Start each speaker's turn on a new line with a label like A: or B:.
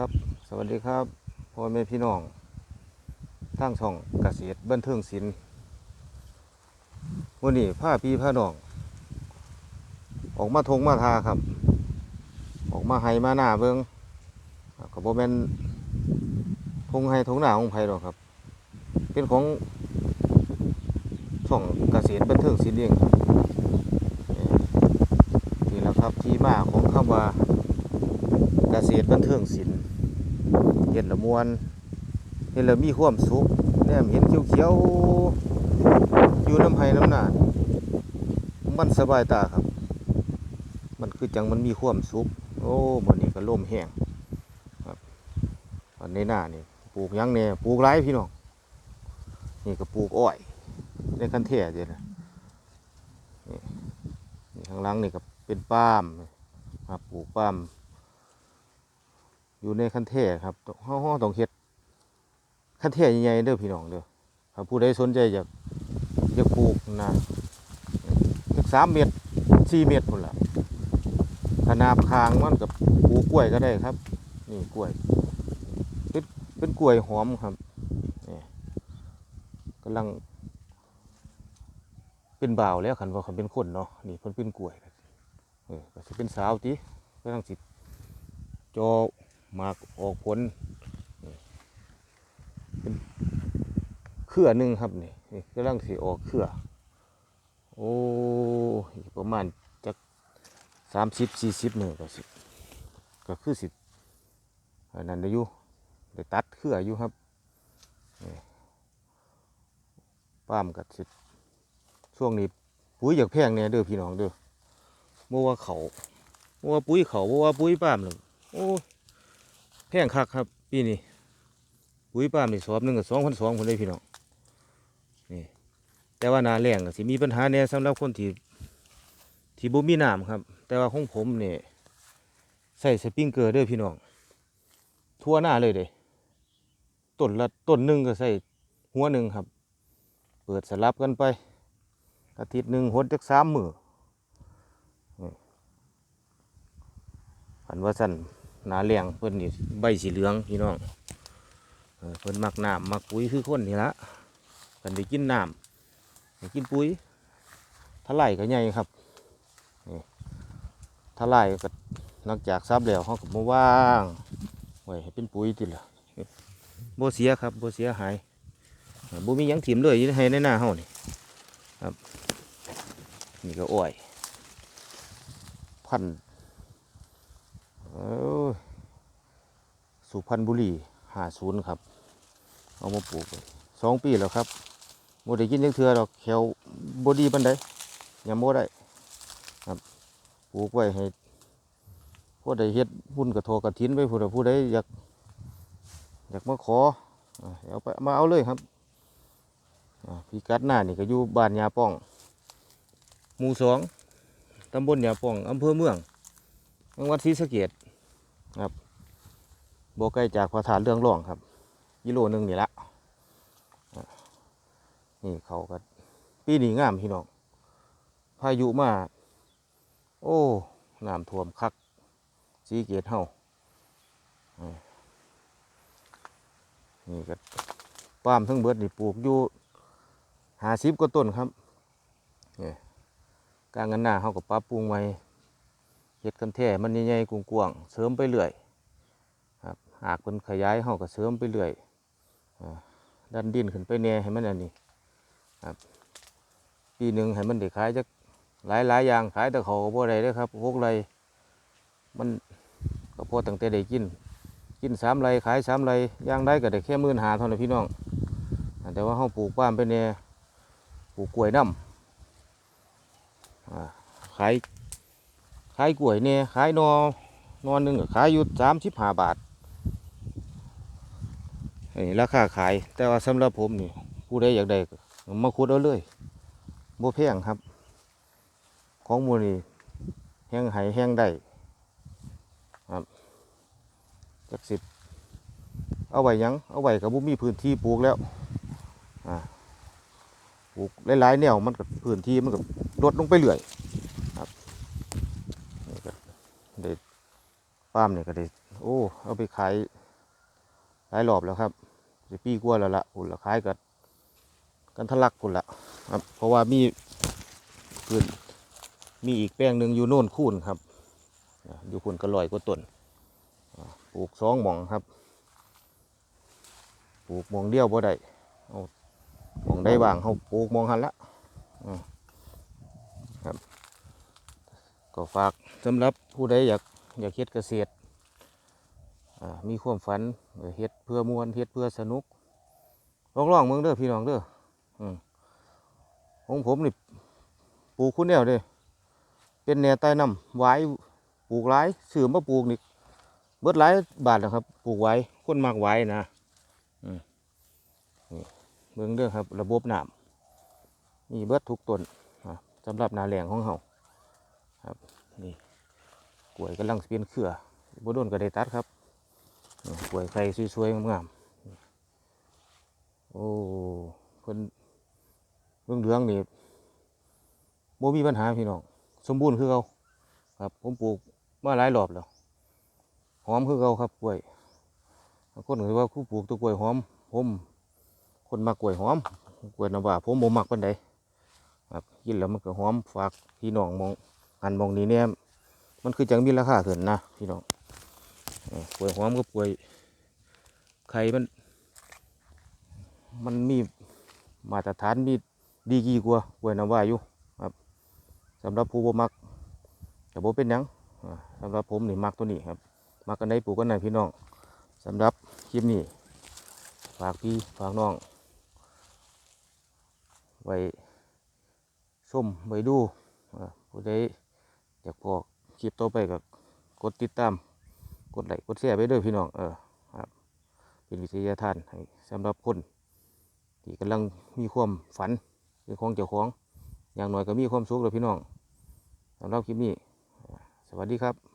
A: ครับ สวัสดีครับพ่อแม่พี่น้องทางช่องเกษตรบันเทิงศิลป์วันนี้ผ้าพี่ผ้าน้อง ออกมาทงมาทาครับ ออกมาไห้มาหน้าเบิงก็บ่แมนทงไห้ทงหน้าของไผหรอกครับ เป็นของช่องเกษตรบันเทิงศิลป์เองนี่แหละครับที่มาของคำว่า กษตรบันเทิงศิลป์เห็นละมวนเห็นล้วมีความสุขแนมเห็นเขียวๆอยู่น้ำไห้น้ำหนามันสบายตาครับ มันคือจังมันมีความสุขโอ้มันนี้ก็ล่มแห้งครับอันในหน้านี่ปลูกยังเนี่ยปลูกไรพี่น้องนี่ก็ปลูกอ้อยในคันเทศเดี๋ยนะนี่ข้างหล่างนี่ก็เป็นป้าล์มครับปลูกป้าม อยู่ในคันเทครับห้องห้องต้องเฮ็ดคันเทใหญ่ๆเด้อพี่น้องเด้อถ้าผู้ใดสนใจอยากอยากปลูกนะสักสามเมตรสี่เมตรพุ่นละขนาบคางมันกับปลูกกล้วยก็ได้ครับ นี่กล้วย เป็นเป็นกล้วยหอมครับนี่กำลัง เป็นบ่าวแล้วคันว่าคันเป็นคนเนาะนี่เพิ่นเป็นกล้วยเออก็สิเป็นสาวติกำลังสิจอ มากออกผลนี่เป็นเครือหนึ่งครับนี่กำลังสิออกเครือโอ้ประมาณจักสามสิบสี่สิบมือก็สิก็คือสิอันนั้นได้อยู่ได้ตัดเครืออยู่ครับป้ามกับสิช่วงนี้ปุ๋ยอยากแพงเนี่ยเด้อพี่น้องเด้อเมื่อว่าเขาเมื่อว่าปุ๋ยเขาเมื่อว่าปุ๋ยป้ามเลยโอ้ พงคักครับปีนี้ปุ๋ยปามีสอบหนึ่งกับสองพันสองคนเลยพี่น้องนี่แต่ว่านาแรงก็สิมีปัญหาแน่สำหรับคนที่ที่บ่มีน้ำครับ แต่ว่าของผมเนี่ยใส่สปริงเกอร์ด้อพี่น้อง ทั่วหน้าเลยเด้ต้นละต้นหนึ่งก็ใส่หัวหนึ่งครับ เปิดสลับกันไป อาทิตย์หนึ่งหดจักสามมือนี่อันว่าสั่น หนาแรงเพิ่นนี่ใบสีเหลืองพี่น้องเพิ่นมักน้ำมักปุ๋ยคือคนนี่ละเพิ่นได้กินน้ำได้กินปุ๋ยทลายก็ใหญ่ครับนี่ทลายก็หลังจากซับแล้วเขาก็มาว่างไว้ให้เป็นปุ๋ยติดละโบเสียครับโบเสียหายเออบ่มียังถิ่มเลยยู่ให้ในหน้าเฮานี่ครับนี่ก็อ้อยพันธุ์ เอ้ย สุพรรณบุรีหาศูนย์ครับ เอามาปลูกไว้สองปีแล้วครับโมได้กินยังเทือดอกแขวบดีบันไดยังโมได้ครับปลูกไว้ให้ผู้ใดเฮ็ดบุญกระโทกระถินไปผู้ใดผู้ใดอยากอยากมาขออ่าเอาไปมาเอาเลยครับอ่กัดหน้านี่ก็อยู่บ้านยาป้องหมู่สองตำบลยาป้องอำเภอเมืองจังหวัดศรีสะเกดครับ โบใกล้จากพระธาตุเรื่องร่องครับกิโลหนึงนี่ละนี่เขาก็ปีนี้งามพี่น้องพายุมาโอ้น้ำท่วมคักศรีเกดเฮาอะนี่ก็ป้ามทั้งเบิดนี่ปลูกอยู่หาสิบกว่าต้นครับนี่กลางกันหน้าเขาก็ปรับปรุงไว้เฮ็ดกันแท้มันใหญ่ๆกว้างๆเสริมไปเรื่อย ครับหากมันขยายเฮาก็เสริมไปเรื่อยอดันดินขึ้นไปแน่ให้มันอันนี้ครับปีหนึ่งให้มันได้ขายจักหลายๆอย่างขายแต่เขาวก็บ่ได้เด้อครับหกไรมันก็พอตั้งแต่ได้กิน กินสามไรขายสามไรย่างได้ก็ได้แค่มื่นหาเท่านั้นพี่น้องแต่ว่าเฮาปลูกป้ามไปแหน่ปลูกกล้วยน้ำขายขายกล้วยเนี่ยขายนอนอนหนึ่งขายอยู่สามสิบห้าบาท นี่ราคาขาย แต่ว่าสำหรับผมนี่ผู้ใดอยากได้มาขุดเอาเลยบ่แพงครับ ของมูนี่แห้งไหแห้งได้ครับจักสิบเอาไว้ยัง เอาไว้กับบุมีพื้นที่ปลูกแล้วอ่าปลูกหลายๆแนวมันกับพื้นที่มันกับลดลงไปเรื่อยนี่ก็ได้ปามเนี่ยก็ได้โอ้เอาไปขาย ลายรอบแล้วครับสิปีกว่าแล้วละอุ่นละขายกันกันทะลักกุนละครับ เพราะว่ามีเกินมีอีกแป้งหนึ่งอยู่โน่นคูนครับอยู่คูนก็ลอยกว่าต้นอ่าปลูกสองหม่องครับ ปลูกหมองเดียวบ่ได้เอาหมองได้บางเขาปลูกหมองหันละครับ ก็ฝากสำหรับผู้ใดอยากอยากเฮ็ดเกษตร มีความฝันเฮ็ดเพื่อมวนเฮ็ดเพื่อสนุกลองลองเมืองเด้อพี่น้องเด้อของผมนี่ปลูกคุณแนวเด้เป็นแนวใต้น้ำไว้ปลูกหลายซื้อมาปลูกนี่เบิดหลายบาทนะครับ ปลูกไว้คนมากไว้นะเมืองเด้อครับ ระบบน้ำมีเบิดทุกต้นสำหรับนาแหลงของเฮาครับนี่กล้วยกำลังสิเป็นเครือบ่โดนก็ได้ตัดครับ กล้วยไข่สวยๆงามๆโอ้เพิ่นเรื่องเรื่องนี่บ่มีปัญหาพี่น้องสมบูรณ์คือเขาครับ ผมปลูกมาหลายรอบแล้วหอมคือเขาครับกล้วยคนก็ว่าคู่ปลูกตัวกล้วยหอม ผมคนมักกล้วยหอมกล้วยน้ำว้าผมบ่มักปานใดครับกินแล้วมันก็หอมฝากพี่น้องมองอันมองนี้เนี่ยมันคือจังมีราคาขึ้นนะพี่น้อง กล้วยหอมกับกล้วยไข่มัน มันมีมาตรฐานมีดีกี่กว่ากล้วยน้ำว้าอยู่ครับสำหรับผู้บ่มักแต่บ่เป็นยังอ่าสำหรับผมนี่มักตัวนี้ครับ มักกันได้ปลูกกันไหนพี่น้องสำหรับคลิปนี้ฝากพี่ฝากน้อง ไว้ส้มไว้ดูอ่าผู้ใดอยากพอคลิปต่อไปก็กดติดตาม กดไลค์กดแชร์ไปด้วยพี่น้องเออครับเป็นวิทยาทานให้สำหรับคนที่กำลังมีความฝันเรื่องของเจ้าของอย่างหน่อยก็มีความสุขเลยพี่น้องสำหรับคลิปนี้ สวัสดีครับ